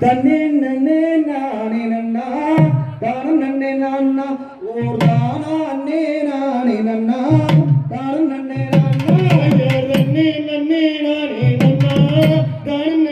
தன்னே நன்னே நானே நன்னா தானம் நன்னே நான்னா ஓர் தானா அன்னே நானே நன்னா தானம் நன்னே நான்னா ஓர் தன்னே நன்னே நானே நன்னா தானம்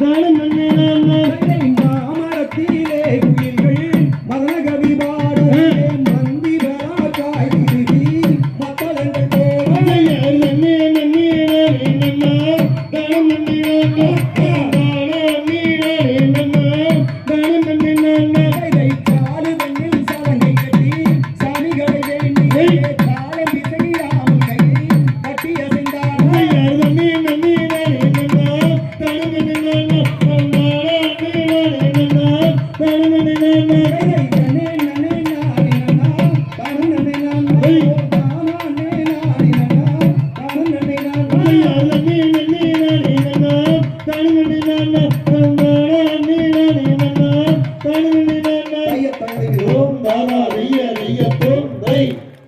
நான் ஓம் தாரா ஐய ஐய தோந்தை